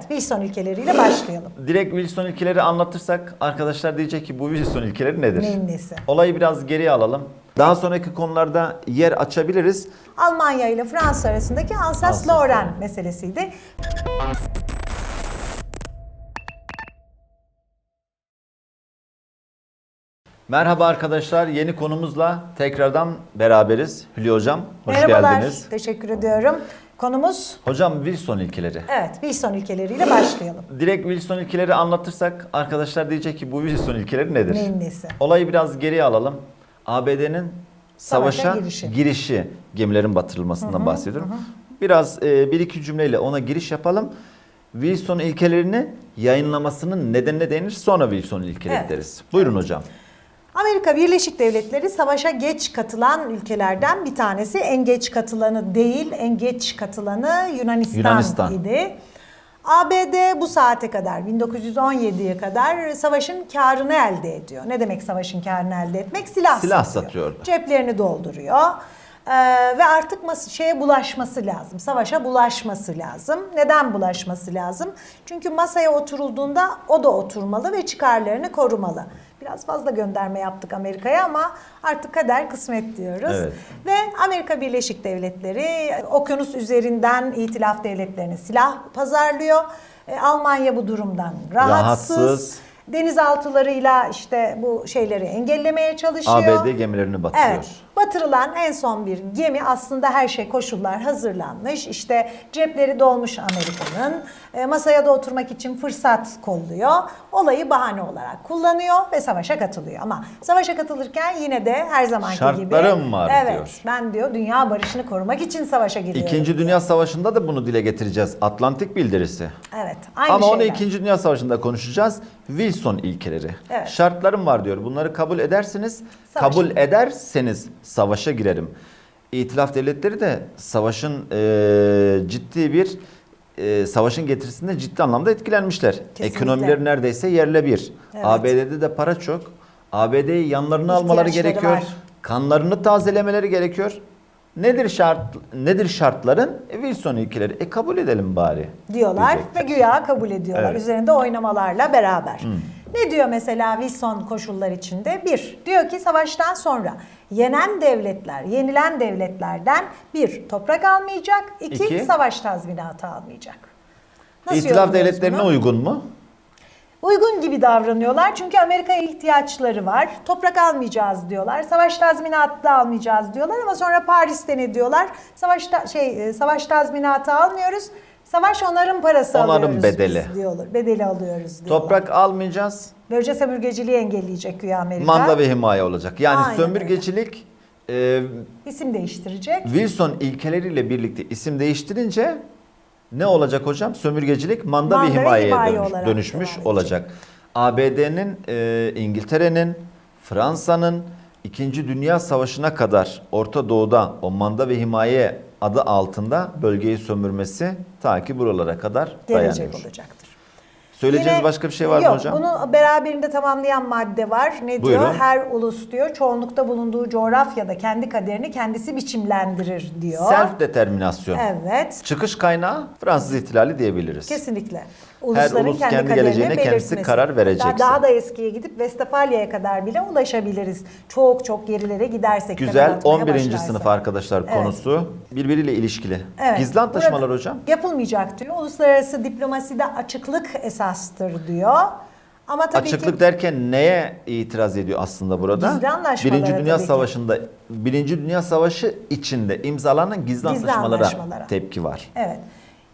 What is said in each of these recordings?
Wilson ilkeleriyle başlayalım. Direkt Wilson ilkeleri anlatırsak arkadaşlar diyecek ki bu Wilson ilkeleri nedir? Neyin nesi? Olayı biraz geriye alalım. Daha sonraki konularda yer açabiliriz. Almanya ile Fransa arasındaki Alsace-Lorraine Alsace-Lorraine. meselesiydi. Merhaba arkadaşlar. Yeni konumuzla tekrardan beraberiz. Hülya Hocam hoş Merhabalar, geldiniz. teşekkür ediyorum. Konumuz Hocam Wilson ilkeleri. evet Wilson ilkeleriyle başlayalım. Direkt Wilson ilkeleri anlatırsak arkadaşlar diyecek ki bu Wilson ilkeleri nedir? Neyin nesi? Olayı biraz geriye alalım. ABD'nin Savaşa savaşa, girişi. girişi. gemilerin batırılmasından bahsediyorum. Biraz e, bir iki cümleyle ona giriş yapalım. Wilson ilkelerini yayınlamasının nedenine değinir sonra Wilson ilkeleri Evet. deriz. Buyurun hocam. Amerika Birleşik Devletleri savaşa geç katılan ülkelerden bir tanesi. En geç katılanı değil, en geç katılanı Yunanistan, Yunanistan. idi. ABD bu saate kadar 1917'ye kadar savaşın karını elde ediyor. Ne demek savaşın karını elde etmek? Silah, Silah satıyor. satıyordu. Ceplerini dolduruyor. Ee, ve artık mas- şeye bulaşması lazım. Savaşa bulaşması lazım. Neden bulaşması lazım? Çünkü masaya oturulduğunda o da oturmalı ve çıkarlarını korumalı. Biraz fazla gönderme yaptık Amerika'ya ama artık kader kısmet diyoruz. Evet. Ve Amerika Birleşik Devletleri okyanus üzerinden itilaf devletlerine silah pazarlıyor. E, Almanya bu durumdan rahatsız. Rahatsız. Denizaltılarıyla işte bu şeyleri engellemeye çalışıyor. ABD gemilerini batırıyor. Evet. Batırılan en son bir gemi aslında her şey koşullar hazırlanmış. İşte cepleri dolmuş Amerika'nın. E, masaya da oturmak için fırsat kolluyor. Olayı bahane olarak kullanıyor ve savaşa katılıyor. Ama savaşa katılırken yine de her zamanki gibi. Şartlarım var evet, diyor. Ben diyor dünya barışını korumak için savaşa giriyorum. İkinci Dünya Savaşı'nda da bunu dile getireceğiz. Atlantik bildirisi. Evet. Aynı Ama onu şeyler. İkinci Dünya Savaşı'nda konuşacağız. Wilson ilkeleri. Evet. Şartlarım var diyor. Bunları kabul edersiniz. Savaşa kabul ederseniz savaşa girerim. İtilaf devletleri de savaşın eee, ciddi bir eee, savaşın getirisinde ciddi anlamda etkilenmişler. Kesinlikle. Ekonomileri neredeyse yerle bir. Evet. ABD'de de para çok. ABD'yi yanlarına almaları gerekiyor. var. Kanlarını tazelemeleri gerekiyor. Nedir şart nedir şartların? E, Wilson ilkeleri. E kabul edelim bari. diyorlar diyecekler. ve güya kabul ediyorlar. Evet. Üzerinde oynamalarla beraber. Ne diyor mesela Wilson koşullar içinde? Bir, diyor ki savaştan sonra yenen devletler, yenilen devletlerden bir, toprak almayacak, iki, İki. savaş tazminatı almayacak. Nasıl İtilaf yorumluyoruz devletlerine bunu? uygun mu? Uygun gibi davranıyorlar çünkü Amerika'ya ihtiyaçları var. Toprak almayacağız diyorlar. Savaş tazminatı da almayacağız diyorlar ama sonra Paris'te ne diyorlar? Savaş ta- şey e, savaş tazminatı almıyoruz. Savaş onarım parası Onarım alıyoruz bedeli. biz diyorlar. Bedeli alıyoruz diyorlar. Toprak almayacağız. Böylece sömürgeciliği engelleyecek güya Amerika. Manda ve himaye olacak. Yani Aynen sömürgecilik e, İsim değiştirecek. Wilson ilkeleriyle birlikte isim değiştirince ne olacak hocam? Sömürgecilik manda, Manda ve himayeye himaye dönüş- dönüşmüş olacak. ABD'nin, e, İngiltere'nin, Fransa'nın İkinci Dünya Savaşı'na kadar Orta Doğu'da o manda ve himaye adı altında bölgeyi sömürmesi ta ki buralara kadar Gelecek dayanıyor. olacaktır. Söyleyeceğiniz Yine- başka bir şey var yok, mı hocam? Bunu beraberinde tamamlayan madde var. Ne Buyurun. diyor? Her ulus diyor çoğunlukta bulunduğu coğrafyada kendi kaderini kendisi biçimlendirir diyor. Self determinasyon. Evet. Çıkış kaynağı Fransız ihtilali diyebiliriz. Kesinlikle. Ulus kendi kaderini geleceğine kendisi belirtmesi. karar verecekse. Hatta Daha da eskiye gidip Westfalya'ya kadar bile ulaşabiliriz. Çok çok gerilere gidersek. Güzel. temel atmaya 11. başlarsak. sınıf arkadaşlar Evet. konusu. Birbiriyle ilişkili. Evet. Gizli antlaşmalar Burada hocam. Yapılmayacak diyor. Uluslararası diplomaside açıklık esastır diyor. Ama tabii Açıklık ki derken neye itiraz ediyor aslında burada? Anlaşmalara Birinci Dünya. Savaşı'nda, Birinci Dünya Savaşı içinde imzalanan gizli, Gizli antlaşmalara, anlaşmalara. tepki var. Evet.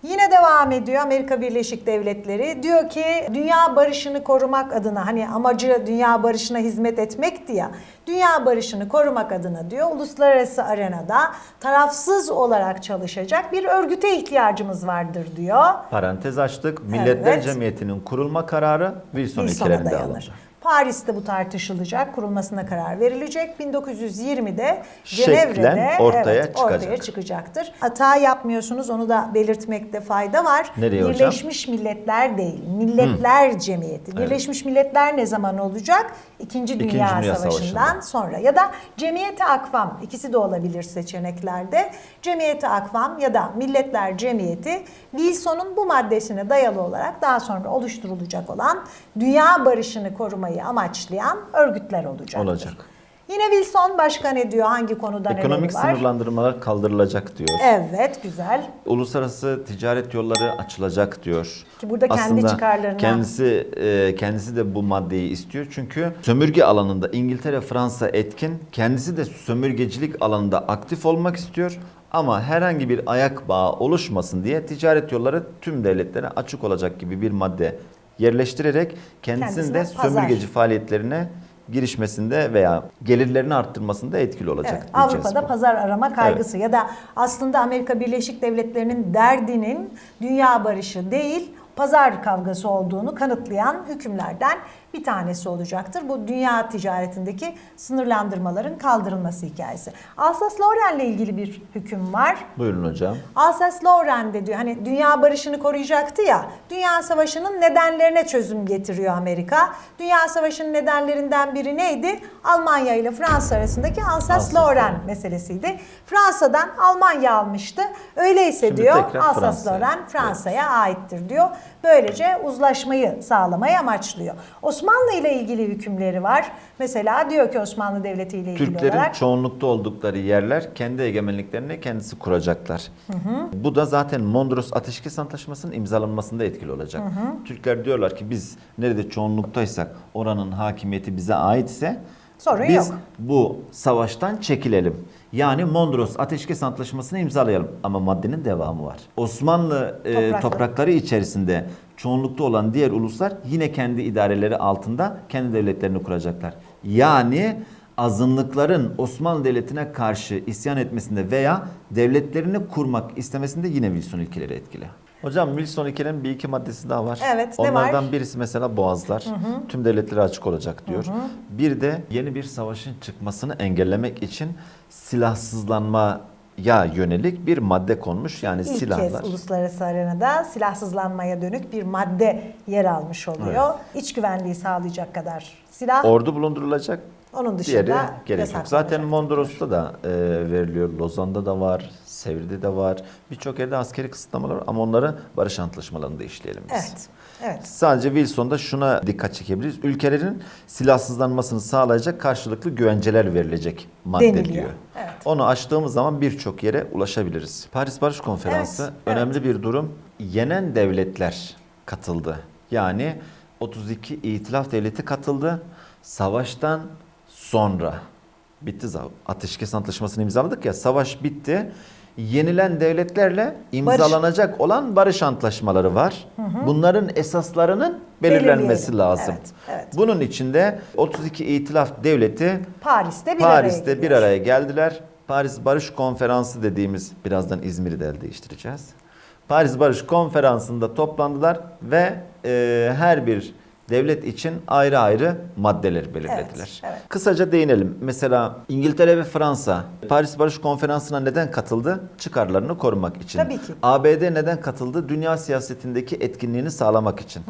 Yine devam ediyor Amerika Birleşik Devletleri. Diyor ki dünya barışını korumak adına hani amacı dünya barışına hizmet etmekti ya. Dünya barışını korumak adına diyor uluslararası arenada tarafsız olarak çalışacak bir örgüte ihtiyacımız vardır diyor. Parantez açtık. Milletler Evet. Cemiyeti'nin kurulma kararı Wilson Wilson'a ilkelerinde dayanır. Paris'te bu tartışılacak, kurulmasına karar verilecek. 1920'de Şeklen Cenevre'de ortaya evet, ortaya çıkacak. çıkacaktır. Hata yapmıyorsunuz, onu da belirtmekte fayda var. Nereye hocam? Birleşmiş Milletler değil, Milletler Cemiyeti. Birleşmiş Milletler ne zaman olacak? İkinci Dünya, İkinci Dünya Savaşı'ndan Savaşı'nda. sonra ya da Cemiyeti Akvam ikisi de olabilir seçeneklerde. Cemiyeti Akvam ya da Milletler Cemiyeti Wilson'un bu maddesine dayalı olarak daha sonra oluşturulacak olan dünya barışını korumayı amaçlayan örgütler olacak. Olacak. Yine Wilson başka ne diyor? Hangi konuda Ekonomik var? sınırlandırmalar kaldırılacak diyor. Evet, güzel. Uluslararası ticaret yolları açılacak diyor. Ki burada kendi Aslında çıkarlarına- kendisi e, kendisi de bu maddeyi istiyor. Çünkü sömürge alanında İngiltere, Fransa etkin. Kendisi de sömürgecilik alanında aktif olmak istiyor. Ama herhangi bir ayak bağı oluşmasın diye ticaret yolları tüm devletlere açık olacak gibi bir madde yerleştirerek kendisinin de Kendisine pazar. sömürgeci faaliyetlerine girişmesinde veya gelirlerini arttırmasında etkili olacak. Evet, diyeceğiz Avrupa'da bu. pazar arama kaygısı ya da aslında Amerika Birleşik Devletleri'nin derdinin dünya barışı değil pazar kavgası olduğunu kanıtlayan hükümlerden bir tanesi olacaktır. Bu dünya ticaretindeki sınırlandırmaların kaldırılması hikayesi. Alsace-Lorraine'le ilgili bir hüküm var. Buyurun hocam. Alsace-Lorraine'de diyor hani dünya barışını koruyacaktı ya. Dünya savaşının nedenlerine çözüm getiriyor Amerika. Dünya savaşının nedenlerinden biri neydi? Almanya ile Fransa arasındaki Alsace-Lorraine meselesiydi. Fransa'dan Almanya almıştı. Öyleyse Şimdi diyor Fransa'ya. Alsace-Lorraine Fransa'ya aittir diyor. Böylece uzlaşmayı sağlamayı amaçlıyor. Osmanlı ile ilgili hükümleri var. Mesela diyor ki Osmanlı Devleti ile ilgili Türklerin olarak çoğunlukta oldukları yerler kendi egemenliklerini kendisi kuracaklar. Bu da zaten Mondros Ateşkes Antlaşması'nın imzalanmasında etkili olacak. Türkler diyorlar ki biz nerede çoğunluktaysak oranın hakimiyeti bize aitse Sorun biz yok. bu savaştan çekilelim. Yani Mondros Ateşkes Antlaşması'nı imzalayalım. Ama maddenin devamı var. Osmanlı e, Toprakları. toprakları içerisinde çoğunlukta olan diğer uluslar yine kendi idareleri altında kendi devletlerini kuracaklar. Yani azınlıkların Osmanlı Devleti'ne karşı isyan etmesinde veya devletlerini kurmak istemesinde yine Wilson ilkeleri etkili. Hocam Wilson ilkelerinin bir iki maddesi daha var. Evet, ne Onlardan var? birisi mesela boğazlar. Tüm devletlere açık olacak diyor. Bir de yeni bir savaşın çıkmasını engellemek için silahsızlanmaya yönelik bir madde konmuş. Yani İlk silahlar. kez uluslararası arenada silahsızlanmaya dönük bir madde yer almış oluyor. İç güvenliği sağlayacak kadar silah. Ordu bulundurulacak. Onun dışında Diğeri gerek yok. Zaten. Mondros'ta da e, veriliyor. Lozan'da da var. Sevr'de de var. Birçok yerde askeri kısıtlamalar var ama onları barış antlaşmalarında işleyelim biz. Evet. Evet. Sadece Wilson'da şuna dikkat çekebiliriz. Ülkelerin silahsızlanmasını sağlayacak karşılıklı güvenceler verilecek madde Deniliyor. diyor. Evet. Onu açtığımız zaman birçok yere ulaşabiliriz. Paris Barış Konferansı Evet, önemli bir durum. Yenen devletler katıldı. Yani 32 itilaf devleti katıldı. Savaştan sonra bitti. Ateşkes Antlaşması'nı imzaladık ya. Savaş bitti. Yenilen devletlerle imzalanacak olan barış antlaşmaları var. Bunların esaslarının belirlenmesi lazım. Evet, evet. Bunun içinde 32 itilaf devleti Paris'te bir araya Paris'te bir geliyor. araya geldiler. Paris Barış Konferansı dediğimiz birazdan İzmir'i de el değiştireceğiz. Paris Barış Konferansı'nda toplandılar ve e, her bir devlet için ayrı ayrı maddeler belirlediler. Evet, evet. Kısaca değinelim. Mesela İngiltere ve Fransa Paris Barış Konferansı'na neden katıldı? Çıkarlarını korumak için. Tabii ki. ABD neden katıldı? Dünya siyasetindeki etkinliğini sağlamak için.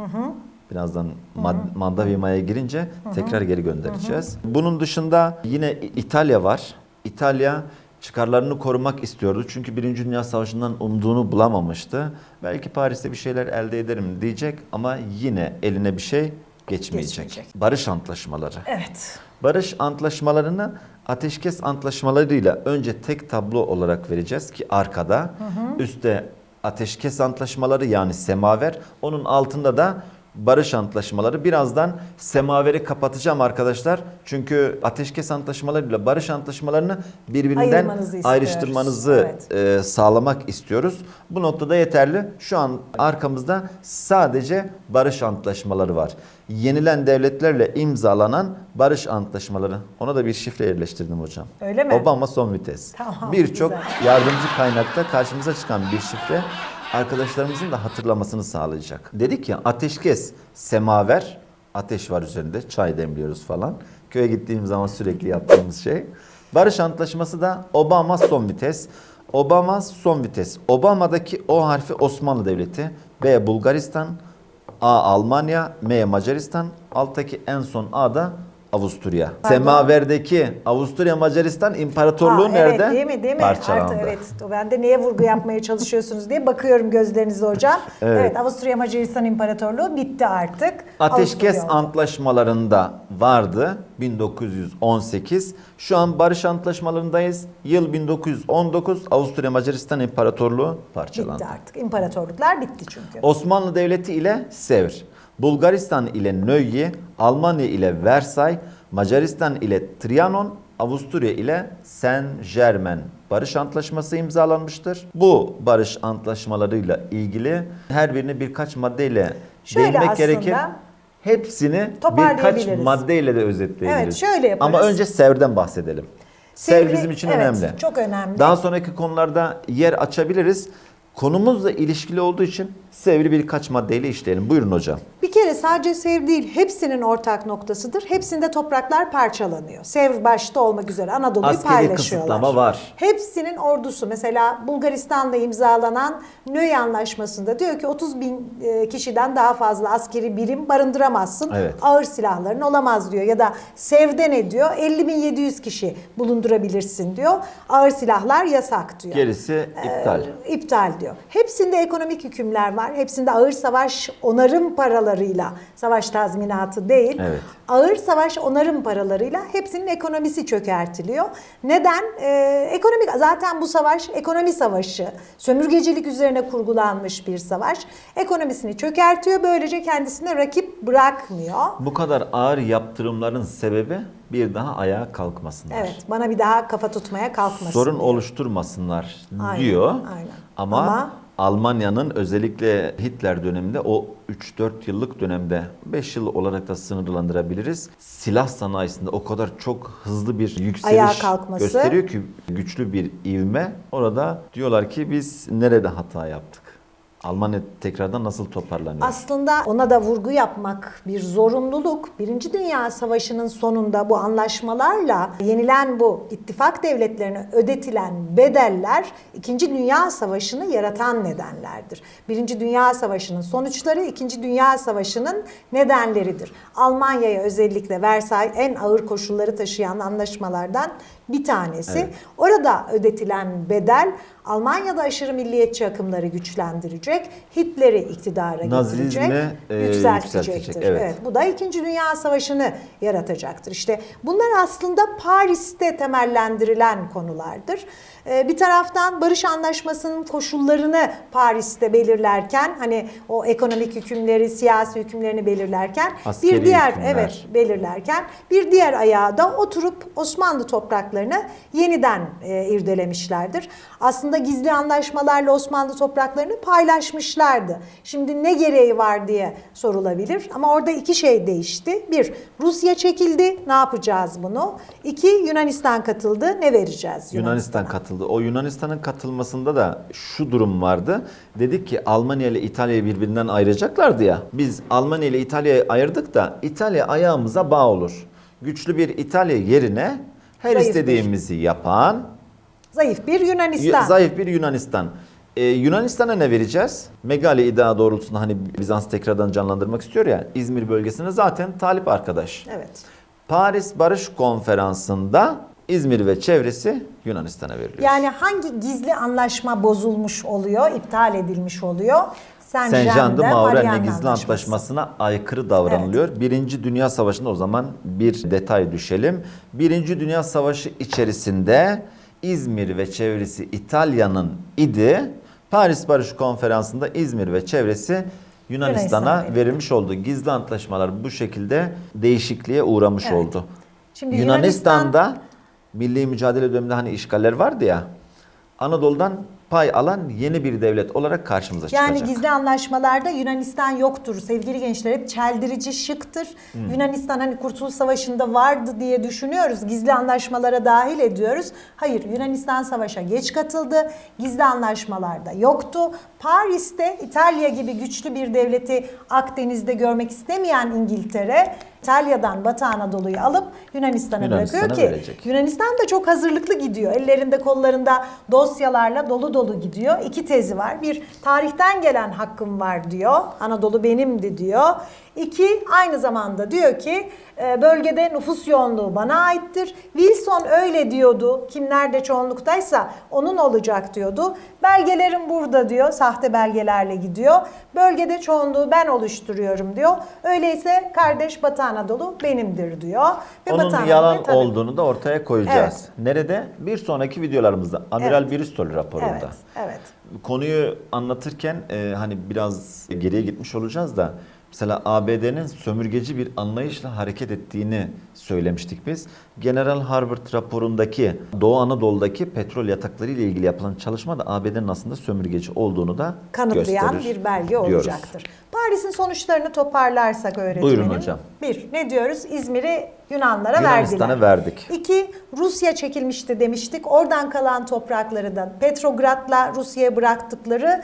Birazdan mad- manda ve maya girince tekrar geri göndereceğiz. Bunun dışında yine İtalya var. İtalya çıkarlarını korumak istiyordu. Çünkü Birinci Dünya Savaşı'ndan umduğunu bulamamıştı. Belki Paris'te bir şeyler elde ederim diyecek ama yine eline bir şey geçmeyecek. Geçmeyecek. Barış antlaşmaları. Evet. Barış antlaşmalarını ateşkes antlaşmalarıyla önce tek tablo olarak vereceğiz ki arkada üstte ateşkes antlaşmaları yani semaver onun altında da barış antlaşmaları. Birazdan semaveri kapatacağım arkadaşlar. Çünkü ateşkes antlaşmalarıyla barış antlaşmalarını birbirinden ayrıştırmanızı Evet. e, sağlamak istiyoruz. Bu noktada yeterli. Şu an arkamızda sadece barış antlaşmaları var. Yenilen devletlerle imzalanan barış antlaşmaları. Ona da bir şifre yerleştirdim hocam. Öyle mi? Obama son vites. Tamam, Birçok yardımcı kaynakta karşımıza çıkan bir şifre arkadaşlarımızın da hatırlamasını sağlayacak. Dedik ya ateşkes, semaver Ateş var üzerinde. Çay demliyoruz falan. Köye gittiğim zaman sürekli yaptığımız şey. Barış Antlaşması da Obama son vites. Obama son vites. Obama'daki O harfi Osmanlı Devleti. B Bulgaristan. A Almanya. M Macaristan. Alttaki en son A da Avusturya. Pardon. Semaverdeki Avusturya Macaristan İmparatorluğu nerede? Evet değil mi değil mi? Parçalandı. Artı, evet. Ben de neye vurgu yapmaya çalışıyorsunuz diye bakıyorum gözlerinize hocam. Evet. Evet, Avusturya Macaristan İmparatorluğu bitti artık. Ateşkes Avusturya antlaşmalarında vardı 1918. Şu an barış antlaşmalarındayız. Yıl 1919 Avusturya Macaristan İmparatorluğu parçalandı. Bitti artık. İmparatorluklar bitti çünkü. Osmanlı Devleti ile Sevr, Bulgaristan ile Nöyi, Almanya ile Versay, Macaristan ile Trianon, Avusturya ile Saint Germain barış antlaşması imzalanmıştır. Bu barış antlaşmalarıyla ilgili her birini birkaç maddeyle Şöyle değinmek gerekir. Hepsini birkaç maddeyle de özetleyebiliriz. Evet, şöyle yaparız. Ama önce Sevr'den bahsedelim. Sev Sevri- bizim için evet, önemli. çok önemli. Daha sonraki konularda yer açabiliriz. Konumuzla ilişkili olduğu için Sevr'i birkaç maddeyle işleyelim. Buyurun hocam. Bir kere sadece Sevr değil, hepsinin ortak noktasıdır. Hepsinde topraklar parçalanıyor. Sevr başta olmak üzere Anadolu'yu Askeri paylaşıyorlar. kısıtlama var. Hepsinin ordusu mesela Bulgaristan'da imzalanan Nöy Anlaşması'nda diyor ki 30 bin e, kişiden daha fazla askeri birim barındıramazsın. Evet. Ağır silahların olamaz diyor. Ya da Sevr'de ne diyor? 50 bin 700 kişi bulundurabilirsin diyor. Ağır silahlar yasak diyor. Gerisi iptal. Ee, iptal diyor. Hepsinde ekonomik hükümler var. Hepsinde ağır savaş onarım paralarıyla, savaş tazminatı değil, Evet. ağır savaş onarım paralarıyla hepsinin ekonomisi çökertiliyor. Neden? Ee, ekonomik zaten bu savaş ekonomi savaşı. Sömürgecilik üzerine kurgulanmış bir savaş. Ekonomisini çökertiyor. Böylece kendisine rakip bırakmıyor. Bu kadar ağır yaptırımların sebebi bir daha ayağa kalkmasınlar. Evet, bana bir daha kafa tutmaya kalkmasın. Sorun diyor. oluşturmasınlar Aynen, diyor. aynen. Ama, Ama- Almanya'nın özellikle Hitler döneminde o 3-4 yıllık dönemde 5 yıl olarak da sınırlandırabiliriz. Silah sanayisinde o kadar çok hızlı bir yükseliş gösteriyor ki güçlü bir ivme. Orada diyorlar ki biz nerede hata yaptık? Almanya tekrardan nasıl toparlanıyor? Aslında ona da vurgu yapmak bir zorunluluk. Birinci Dünya Savaşı'nın sonunda bu anlaşmalarla yenilen bu ittifak devletlerine ödetilen bedeller İkinci Dünya Savaşı'nı yaratan nedenlerdir. Birinci Dünya Savaşı'nın sonuçları İkinci Dünya Savaşı'nın nedenleridir. Almanya'ya özellikle Versay en ağır koşulları taşıyan anlaşmalardan bir tanesi. Evet. Orada ödetilen bedel Almanya'da aşırı milliyetçi akımları güçlendirecek, Hitler'i iktidara Nazizmi, getirecek, e, yükseltecektir. yükseltecek, evet. Bu da İkinci Dünya Savaşı'nı yaratacaktır. İşte bunlar aslında Paris'te temellendirilen konulardır. Ee, Bir taraftan barış anlaşmasının koşullarını Paris'te belirlerken hani o ekonomik hükümleri, siyasi hükümlerini belirlerken Askeri bir diğer hükümler. evet belirlerken bir diğer ayağı da oturup Osmanlı topraklarını yeniden e, irdelemişlerdir. Aslında gizli anlaşmalarla Osmanlı topraklarını paylaşmışlardı. Şimdi ne gereği var diye sorulabilir ama orada iki şey değişti. Bir, Rusya çekildi. Ne yapacağız bunu? İki, Yunanistan katıldı. Ne vereceğiz Yunanistan katıldı. O Yunanistan'ın katılmasında da şu durum vardı. Dedik ki Almanya ile İtalya'yı birbirinden ayıracaklardı ya. Biz Almanya ile İtalya'yı ayırdık da İtalya ayağımıza bağ olur. Güçlü bir İtalya yerine her Zayıf bir. istediğimizi yapan Zayıf bir Yunanistan. zayıf bir Yunanistan. Ee, Yunanistan'a ne vereceğiz? Megali iddia doğrultusunda hani Bizans tekrardan canlandırmak istiyor ya. İzmir bölgesine zaten talip arkadaş. Evet. Paris Barış Konferansı'nda İzmir ve çevresi Yunanistan'a veriliyor. Yani hangi gizli anlaşma bozulmuş oluyor, iptal edilmiş oluyor? Saint Jean de gizli antlaşmasına aykırı davranılıyor. Birinci Dünya Savaşı'nda o zaman bir detay düşelim. Birinci Dünya Savaşı içerisinde İzmir ve çevresi İtalya'nın idi. Paris Barış Konferansı'nda İzmir ve çevresi Yunanistan'a verildi. verilmiş oldu. Gizli antlaşmalar bu şekilde değişikliğe uğramış Evet. oldu. Şimdi Yunanistan'da milli mücadele döneminde hani işgaller vardı ya. Anadolu'dan pay alan yeni bir devlet olarak karşımıza Yani çıkacak. gizli anlaşmalarda Yunanistan yoktur. Sevgili gençler hep çeldirici şıktır. Hmm. Yunanistan hani Kurtuluş Savaşı'nda vardı diye düşünüyoruz. Gizli anlaşmalara dahil ediyoruz. Hayır Yunanistan savaşa geç katıldı. Gizli anlaşmalarda yoktu. Paris'te İtalya gibi güçlü bir devleti Akdeniz'de görmek istemeyen İngiltere İtalya'dan Batı Anadolu'yu alıp Yunanistan'a Yunanistan'a bırakıyor ki verecek. Yunanistan da çok hazırlıklı gidiyor. Ellerinde kollarında dosyalarla dolu dolu gidiyor. İki tezi var. Bir tarihten gelen hakkım var diyor. Anadolu benimdi diyor. İki aynı zamanda diyor ki e, bölgede nüfus yoğunluğu bana aittir. Wilson öyle diyordu. Kim nerede çoğunluktaysa onun olacak diyordu. Belgelerim burada diyor. Sahte belgelerle gidiyor. Bölgede çoğunluğu ben oluşturuyorum diyor. Öyleyse kardeş Batı Anadolu benimdir diyor. Ve Onun Batı yalan tabii- olduğunu da ortaya koyacağız. Evet. Nerede? Bir sonraki videolarımızda. Amiral Evet. Bristol raporunda. Evet, evet. Konuyu anlatırken e, hani biraz geriye gitmiş olacağız da mesela ABD'nin sömürgeci bir anlayışla hareket ettiğini söylemiştik biz. General Harvard raporundaki Doğu Anadolu'daki petrol yatakları ile ilgili yapılan çalışma da ABD'nin aslında sömürgeci olduğunu da kanıtlayan gösterir bir belge diyoruz. olacaktır. Paris'in sonuçlarını toparlarsak öğretmenim. Buyurun hocam. Bir, ne diyoruz? İzmir'i Yunanlara Yunanistan'a verdik. İki, Rusya çekilmişti demiştik. Oradan kalan toprakları da Petrograd'la Rusya'ya bıraktıkları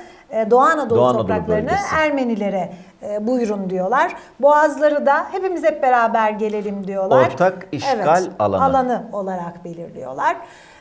Doğu Anadolu Doğu Anadolu topraklarını bölgesi. Ermenilere e, buyurun diyorlar. Boğazları da hepimiz hep beraber gelelim diyorlar. Ortak işgal alanı. alanı olarak belirliyorlar.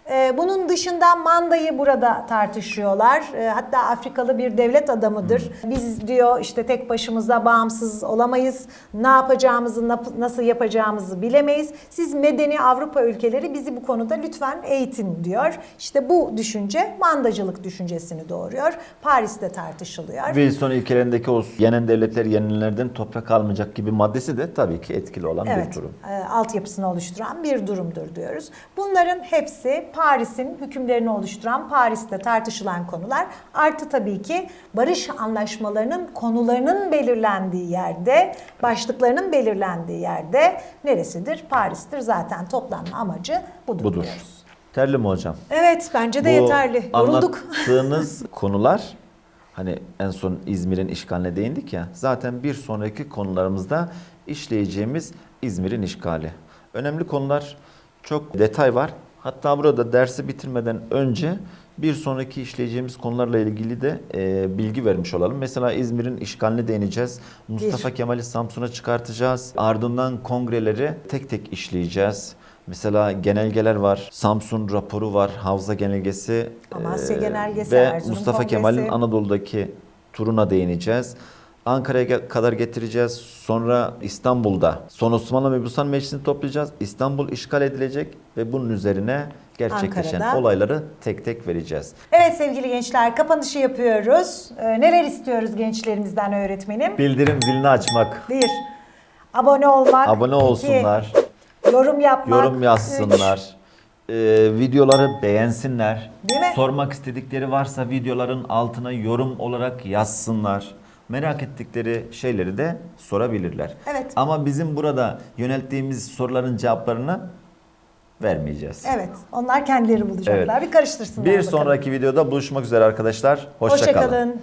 Ee, Bunun dışında Manda'yı burada tartışıyorlar. Ee, Hatta Afrikalı bir devlet adamıdır. Hmm. Biz diyor işte tek başımıza bağımsız olamayız. Ne yapacağımızı, nasıl yapacağımızı bilemeyiz. Siz medeni Avrupa ülkeleri bizi bu konuda lütfen eğitin diyor. İşte bu düşünce mandacılık düşüncesini doğuruyor. Paris'te tartışılıyor. Wilson ilkelerindeki o yenen devletler yenilenlerden toprak almayacak gibi maddesi de tabii ki etkili olan bir Evet, durum. e, altyapısını oluşturan bir durumdur diyoruz. Bunların hepsi Paris'in hükümlerini oluşturan, Paris'te tartışılan konular. Artı tabii ki barış anlaşmalarının konularının belirlendiği yerde, başlıklarının belirlendiği yerde neresidir? Paris'tir. Zaten toplanma amacı budur, Budur. diyoruz. Terli mi hocam? Evet, bence de Bu yeterli. Yorulduk. Anlattığınız konular hani en son İzmir'in işgaline değindik ya. Zaten bir sonraki konularımızda işleyeceğimiz İzmir'in işgali. Önemli konular çok detay var. Hatta burada dersi bitirmeden önce bir sonraki işleyeceğimiz konularla ilgili de e, bilgi vermiş olalım. Mesela İzmir'in işgaline değineceğiz. Mustafa Kemal'i Samsun'a çıkartacağız. Ardından kongreleri tek tek işleyeceğiz. Mesela genelgeler var. Samsun raporu var. Havza genelgesi. Amasya e, genelgesi, Ve Erzurum Mustafa. Kemal'in Anadolu'daki turuna değineceğiz. Ankara'ya kadar getireceğiz. Sonra İstanbul'da Son Osmanlı Mebusan Meclisi'ni toplayacağız. İstanbul işgal edilecek ve bunun üzerine gerçekleşen Ankara'da. olayları tek tek vereceğiz. Evet sevgili gençler, kapanışı yapıyoruz. Ee, neler istiyoruz gençlerimizden öğretmenim? Bildirim zilini açmak, Bir, abone olmak. abone iki, olsunlar, yorum yapmak. yorum yazsınlar. e, videoları beğensinler. Değil mi? Sormak istedikleri varsa videoların altına yorum olarak yazsınlar. Merak ettikleri şeyleri de sorabilirler. Evet. Ama bizim burada yönelttiğimiz soruların cevaplarını vermeyeceğiz. Evet, onlar kendileri bulacaklar. Evet. Bir karıştırsınlar Bir bakalım. sonraki videoda buluşmak üzere arkadaşlar. Hoşça kalın. Hoşça kalın.